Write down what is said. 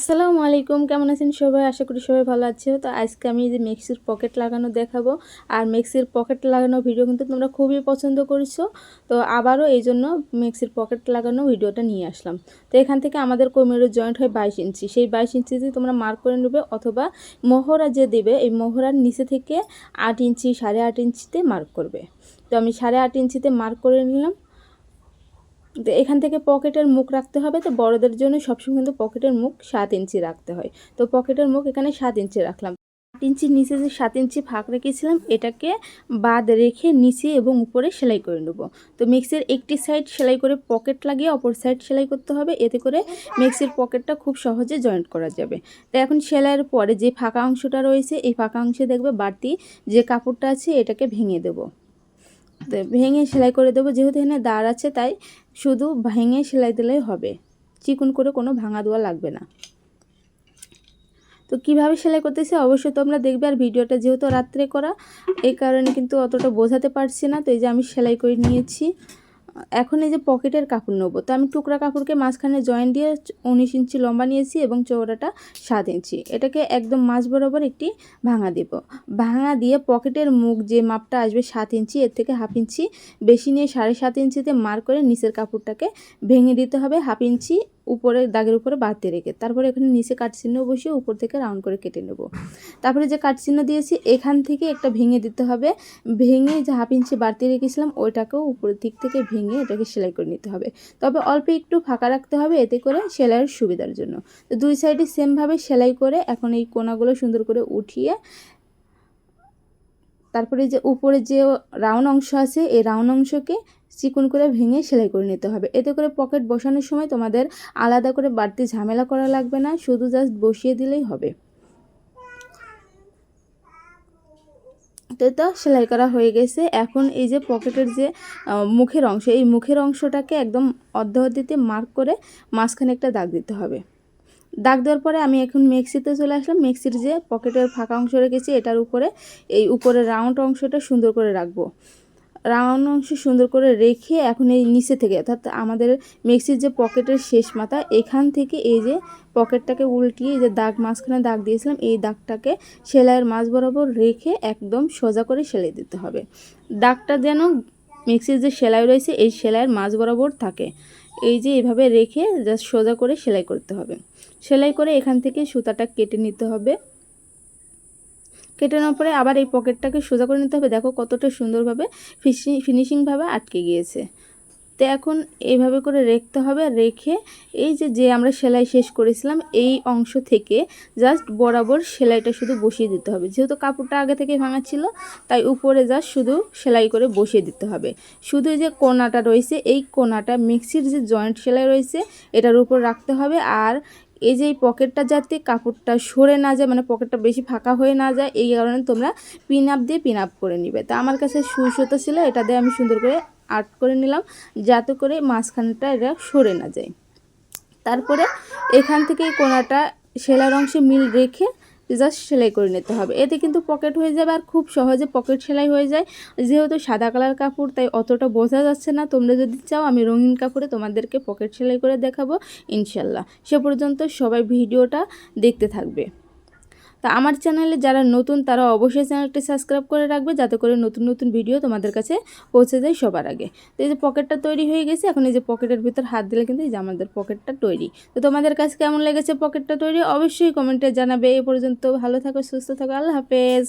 আসসালামু আলাইকুম, কেমন আছেন সবাই? আশা করি সবাই ভালো আছে। তো আজকে আমি যে মেক্সির পকেট লাগানো দেখাবো। আর মেক্সির পকেট লাগানো ভিডিও কিন্তু তোমরা খুবই পছন্দ করেছ। তো আবারও এই জন্য মেক্সির পকেট লাগানো ভিডিওটা নিয়ে আসলাম। তো এখান থেকে আমাদের কোমরের জয়েন্ট হয় বাইশ ইঞ্চি। সেই বাইশ ইঞ্চিতে তোমরা মার্ক করে নেবে অথবা মোহরা যে দেবে, এই মোহরার নিচে থেকে আট ইঞ্চি, সাড়ে আট ইঞ্চিতে মার্ক করবে। তো আমি সাড়ে আট ইঞ্চিতে মার্ক করে নিলাম। তো এখান থেকে পকেটের মুখ রাখতে হবে। তো বড়দের জন্য সবসময় কিন্তু পকেটের মুখ সাত ইঞ্চি রাখতে হয়। তো পকেটের মুখ এখানে সাত ইঞ্চি রাখলাম। আট ইঞ্চির নিচে যে সাত ইঞ্চি ফাঁক রেখেছিলাম, এটাকে বাদ রেখে নিচে এবং উপরে সেলাই করে নেব। তো মিক্সির একটি সাইড সেলাই করে পকেট লাগিয়ে অপর সাইড সেলাই করতে হবে। এতে করে মিক্সির পকেটটা খুব সহজে জয়েন্ট করা যাবে। তো এখন সেলাইয়ের পরে যে ফাঁকা অংশটা রয়েছে, এই ফাঁকা অংশে দেখবে বাড়তি যে কাপড়টা আছে, এটাকে ভেঙে দেবো। ভেঙে সেলাই করে দেবো, যেহেতু এখানে দাঁড় আছে তাই শুধু ভেঙে সেলাই দিলেই হবে। চিকুন করে কোনো ভাঙা দেওয়া লাগবে না। তো কীভাবে সেলাই করতেছে অবশ্যই তোমরা দেখবে, আর ভিডিওটা যেহেতু রাত্রে করা এই কারণে কিন্তু অতটা বোঝাতে পারছি না, তো এই যে আমি সেলাই করে নিয়েছি। এখন এই যে পকেটের কাপড় নেব। তো আমি টুকরা কাপড়কে মাঝখানে জয়েন দিয়ে উনিশ ইঞ্চি লম্বা নিয়েছি এবং চৌড়াটা সাত ইঞ্চি। এটাকে একদম মাঝ বরাবর একটি ভাঙা দেব। ভাঙা দিয়ে পকেটের মুখ যে মাপটা আসবে সাত ইঞ্চি, এর থেকে হাফ ইঞ্চি বেশি নিয়ে সাড়ে সাত ইঞ্চিতে মার করে নিচের কাপড়টাকে ভেঙে দিতে হবে। হাফ ইঞ্চি উপরে, দাগের উপরে বাড়তে রেখে, তারপরে এখানে নিচে কাটচিহ্ন বসিয়ে উপর থেকে রাউন্ড করে কেটে নেব। তারপরে যে কাটচিহ্ন দিয়েছি, এখান থেকে একটা ভেঙে দিতে হবে। ভেঙে যে হাফ ইঞ্চি বাড়তে রেখেছিলাম, ওইটাকেও উপরের দিক থেকে ভেঙে এটাকে সেলাই করে নিতে হবে। তবে অল্প একটু ফাঁকা রাখতে হবে, এতে করে সেলাইয়ের সুবিধার জন্য। তো দুই সাইডে সেমভাবে সেলাই করে এখন এই কোনাগুলো সুন্দর করে উঠিয়ে, তারপরে যে উপরে যে রাউন্ড অংশ আছে, এই রাউন্ড অংশকে চিকন করে ভেঙে সেলাই করে নিতে হবে। এতে করে পকেট বসানোর সময় তোমাদের আলাদা করে বাড়তি ঝামেলা করা লাগবে না, শুধু জাস্ট বসিয়ে দিলেই হবে। তো এটা সেলাই করা হয়ে গেছে। এখন এই যে পকেটের যে মুখের অংশ, এই মুখের অংশটাকে একদম অর্ধ অর্ধিতে মার্ক করে মাঝখানে একটা দাগ দিতে হবে। দাগ দেওয়ার পরে আমি এখন মেক্সিতে চলে আসলাম। মেক্সির যে পকেটের ফাঁকা অংশ রেখেছি, এটার উপরে, এই উপরে রাউন্ড অংশটা সুন্দর করে রাখব। রাউন্ড অংশ সুন্দর করে রেখে এখন এই নিচে থেকে, অর্থাৎ আমাদের মিক্সির যে পকেটের শেষ মাথা, এখান থেকে এই যে পকেটটাকে উল্টিয়ে এই যে দাগ মাঝখানে দাগ দিয়েছিলাম, এই দাগটাকে সেলাইয়ের মাঝ বরাবর রেখে একদম সোজা করে সেলাই দিতে হবে। দাগটা যেন মিক্সির যে সেলাই রয়েছে, এই সেলাইয়ের মাঝ বরাবর থাকে। এই যে এভাবে রেখে জাস্ট সোজা করে সেলাই করতে হবে। সেলাই করে এখান থেকে সুতাটা কেটে নিতে হবে। কেটে নেওয়ার পরে আবার এই পকেটটাকে সোজা করে নিতে হবে। দেখো কতটা সুন্দরভাবে ফিনিশিং ফিনিশিংভাবে আটকে গিয়েছে। তো এখন এইভাবে করে রেখতে হবে। রেখে এই যে যে আমরা সেলাই শেষ করেছিলাম, এই অংশ থেকে জাস্ট বরাবর সেলাইটা শুধু বসিয়ে দিতে হবে। যেহেতু কাপড়টা আগে থেকে ভাঙা ছিল, তাই উপরে জাস্ট শুধু সেলাই করে বসিয়ে দিতে হবে। শুধু যে কোনাটা রয়েছে, এই কোনাটা মিক্সির যে জয়েন্ট সেলাই রয়েছে, এটার উপর রাখতে হবে। আর এই যে এই পকেটটা যাতে কাপড়টা সরে না যায় মানে পকেটটা বেশি ফাঁকা হয়ে না যায়, এই কারণে তোমরা পিন আপ দিয়ে পিন আপ করে নিবে। তা আমার কাছে সুই সুতো ছিল, এটা দিয়ে আমি সুন্দর করে আর্ট করে নিলাম, যাতে করে মাঝখানটা এটা সরে না যায়। তারপরে এখান থেকে কোনাটা সেলার অংশে মিল রেখে জাস্ট সেলাই করে নিতে হবে। এতে কিন্তু পকেট হয়ে যাবে আর খুব সহজে পকেট সেলাই হয়ে যায়। যেহেতু সাদা কালার কাপড়, তাই অতটা বোঝা যাচ্ছে না। তোমরা যদি চাও, আমি রঙিন কাপড়ে তোমাদেরকে পকেট সেলাই করে দেখাবো ইনশাল্লাহ সে পর্যন্ত সবাই ভিডিওটা দেখতে থাকবে। তা আমার চ্যানেলে যারা নতুন, তারা অবশ্যই চ্যানেলটি সাবস্ক্রাইব করে রাখবে যাতে করে নতুন নতুন ভিডিও তোমাদের কাছে পৌঁছে যায় সবার আগে। তো এই যে পকেটটা তৈরি হয়ে গেছে, এখন এই যে পকেটের ভিতর হাত দিলে কিন্তু এই যে আমাদের পকেটটা তৈরি। তো তোমাদের কাছে কেমন লেগেছে পকেটটা তৈরি? অবশ্যই কমেন্টে জানাবে। এ পর্যন্ত ভালো থাকো, সুস্থ থাকো। আল্লাহ হাফেজ।